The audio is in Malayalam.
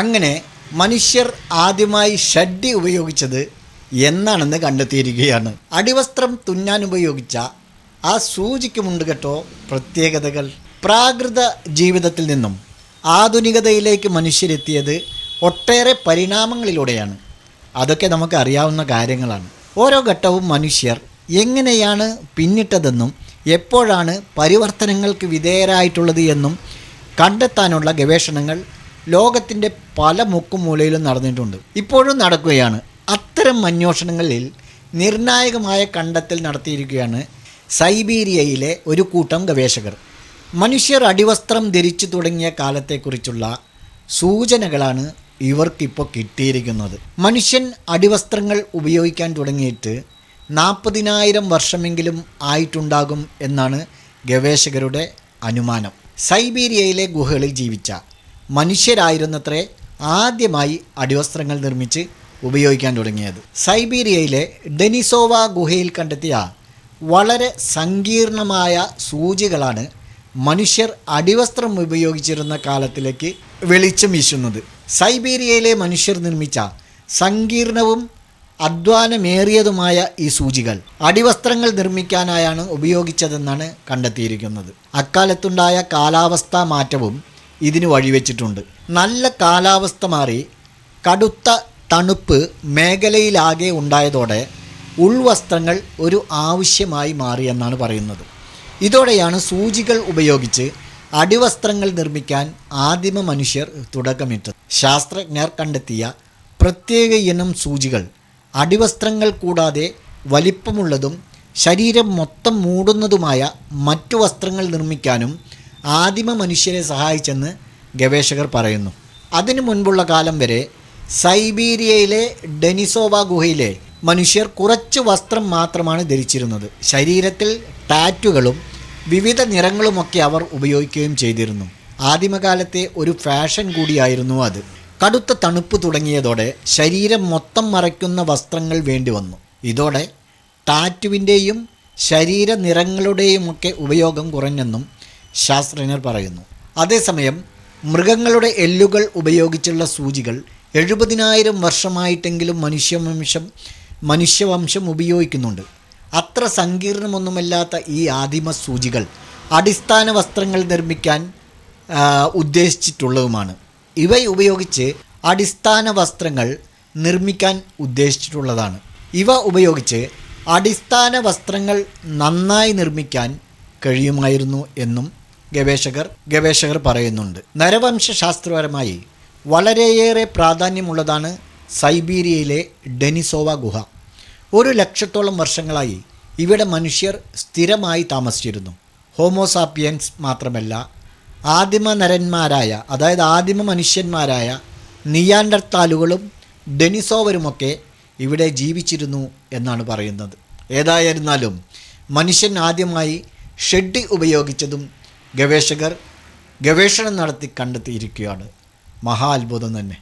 അങ്ങനെ മനുഷ്യർ ആദ്യമായി ഷഡ്ഡി ഉപയോഗിച്ചത് എന്നാണെന്ന് കണ്ടെത്തിയിരിക്കുകയാണ്. അടിവസ്ത്രം തുന്നാൻ ഉപയോഗിച്ച ആ സൂചിക്കുമുണ്ട് കേട്ടോ പ്രത്യേകതകൾ. പ്രാകൃത ജീവിതത്തിൽ നിന്നും ആധുനികതയിലേക്ക് മനുഷ്യരെത്തിയത് ഒട്ടേറെ പരിണാമങ്ങളിലൂടെയാണ്. അതൊക്കെ നമുക്ക് അറിയാവുന്ന കാര്യങ്ങളാണ്. ഓരോ ഘട്ടവും മനുഷ്യർ എങ്ങനെയാണ് പിന്നിട്ടതെന്നും എപ്പോഴാണ് പരിവർത്തനങ്ങൾക്ക് വിധേയരായിട്ടുള്ളത് എന്നും കണ്ടെത്താനുള്ള ഗവേഷണങ്ങൾ ലോകത്തിന്റെ പല മുക്കുമൂലയിലും നടന്നിട്ടുണ്ട്. ഇപ്പോഴും നടക്കുകയാണ്. അത്തരം അന്വേഷണങ്ങളിൽ നിർണായകമായ കണ്ടെത്തൽ നടത്തിയിരിക്കുകയാണ് സൈബീരിയയിലെ ഒരു കൂട്ടം ഗവേഷകർ. മനുഷ്യർ അടിവസ്ത്രം ധരിച്ചു തുടങ്ങിയ കാലത്തെക്കുറിച്ചുള്ള സൂചനകളാണ് ഇവർക്കിപ്പോൾ കിട്ടിയിരിക്കുന്നത്. മനുഷ്യൻ അടിവസ്ത്രങ്ങൾ ഉപയോഗിക്കാൻ തുടങ്ങിയിട്ട് നാൽപ്പതിനായിരം വർഷമെങ്കിലും ആയിട്ടുണ്ടാകും എന്നാണ് ഗവേഷകരുടെ അനുമാനം. സൈബീരിയയിലെ ഗുഹകളിൽ ജീവിച്ച മനുഷ്യരായിരുന്നത്രേ ആദ്യമായി അടിവസ്ത്രങ്ങൾ നിർമ്മിച്ച് ഉപയോഗിക്കാൻ തുടങ്ങിയത്. സൈബീരിയയിലെ ഡെനിസോവ ഗുഹയിൽ കണ്ടെത്തിയ വളരെ സങ്കീർണമായ സൂചികളാണ് മനുഷ്യർ അടിവസ്ത്രം ഉപയോഗിച്ചിരുന്ന കാലത്തിലേക്ക് വെളിച്ചം വീശുന്നത്. സൈബീരിയയിലെ മനുഷ്യർ നിർമ്മിച്ച സങ്കീർണവും അധ്വാനമേറിയതുമായ ഈ സൂചികൾ അടിവസ്ത്രങ്ങൾ നിർമ്മിക്കാനായാണ് ഉപയോഗിച്ചതെന്നാണ് കണ്ടെത്തിയിരിക്കുന്നത്. അക്കാലത്തുണ്ടായ കാലാവസ്ഥാ മാറ്റവും ഇതിന് വഴിവെച്ചിട്ടുണ്ട്. നല്ല കാലാവസ്ഥ മാറി കടുത്ത തണുപ്പ് മേഖലയിലാകെ ഉണ്ടായതോടെ ഉൾവസ്ത്രങ്ങൾ ഒരു ആവശ്യമായി മാറിയെന്നാണ് പറയുന്നത്. ഇതോടെയാണ് സൂചികൾ ഉപയോഗിച്ച് അടിവസ്ത്രങ്ങൾ നിർമ്മിക്കാൻ ആദിമ മനുഷ്യർ തുടക്കമിട്ടത്. ശാസ്ത്രജ്ഞർ കണ്ടെത്തിയ പ്രത്യേക ഇനം സൂചികൾ അടിവസ്ത്രങ്ങൾ കൂടാതെ വലിപ്പമുള്ളതും ശരീരം മൊത്തം മൂടുന്നതുമായ മറ്റു വസ്ത്രങ്ങൾ നിർമ്മിക്കാനും ആദിമ മനുഷ്യരെ സഹായിച്ചെന്ന് ഗവേഷകർ പറയുന്നു. അതിനു മുൻപുള്ള കാലം വരെ സൈബീരിയയിലെ ഡെനിസോവ ഗുഹയിലെ മനുഷ്യർ കുറച്ച് വസ്ത്രം മാത്രമാണ് ധരിച്ചിരുന്നത്. ശരീരത്തിൽ ടാറ്റുകളും വിവിധ നിറങ്ങളുമൊക്കെ അവർ ഉപയോഗിക്കുകയും ചെയ്തിരുന്നു. ആദിമകാലത്തെ ഒരു ഫാഷൻ കൂടിയായിരുന്നു അത്. കടുത്ത തണുപ്പ് തുടങ്ങിയതോടെ ശരീരം മൊത്തം മറയ്ക്കുന്ന വസ്ത്രങ്ങൾ വേണ്ടി വന്നു. ഇതോടെ ടാറ്റുവിന്റെയും ശരീര നിറങ്ങളുടെയുമൊക്കെ ഉപയോഗം കുറഞ്ഞെന്നും ശാസ്ത്രജ്ഞർ പറയുന്നു. അതേസമയം മൃഗങ്ങളുടെ എല്ലുകൾ ഉപയോഗിച്ചുള്ള സൂചികൾ എഴുപതിനായിരം വർഷമായിട്ടെങ്കിലും മനുഷ്യവംശം മനുഷ്യവംശം ഉപയോഗിക്കുന്നുണ്ട്. അത്ര സങ്കീർണമൊന്നുമല്ലാത്ത ഈ ആദിമ സൂചികൾ അടിസ്ഥാന വസ്ത്രങ്ങൾ നിർമ്മിക്കാൻ ഉദ്ദേശിച്ചിട്ടുള്ളതുമാണ്. ഇവ ഉപയോഗിച്ച് അടിസ്ഥാന വസ്ത്രങ്ങൾ നിർമ്മിക്കാൻ ഉദ്ദേശിച്ചിട്ടുള്ളതാണ്. ഇവ ഉപയോഗിച്ച് അടിസ്ഥാന വസ്ത്രങ്ങൾ നന്നായി നിർമ്മിക്കാൻ കഴിയുമായിരുന്നു എന്നും ഗവേഷകർ ഗവേഷകർ പറയുന്നുണ്ട്. നരവംശാസ്ത്രപരമായി വളരെയേറെ പ്രാധാന്യമുള്ളതാണ് സൈബീരിയയിലെ ഡെനിസോവ ഗുഹ. ഒരു ലക്ഷത്തോളം വർഷങ്ങളായി ഇവിടെ മനുഷ്യർ സ്ഥിരമായി താമസിച്ചിരുന്നു. ഹോമോസാപ്പിയൻസ് മാത്രമല്ല ആദിമ നരന്മാരായ അതായത് ആദിമ മനുഷ്യന്മാരായ നിയാൻഡർത്താലുകളും ഡെനിസോവരുമൊക്കെ ഇവിടെ ജീവിച്ചിരുന്നു എന്നാണ് പറയുന്നത്. ഏതായിരുന്നാലും മനുഷ്യൻ ആദ്യമായി ഷെഡ് ഉപയോഗിച്ചതും ഗവേഷകർ ഗവേഷണം നടത്തി കണ്ടെത്തിയിരിക്കുകയാണ്. മഹാ അത്ഭുതം തന്നെ.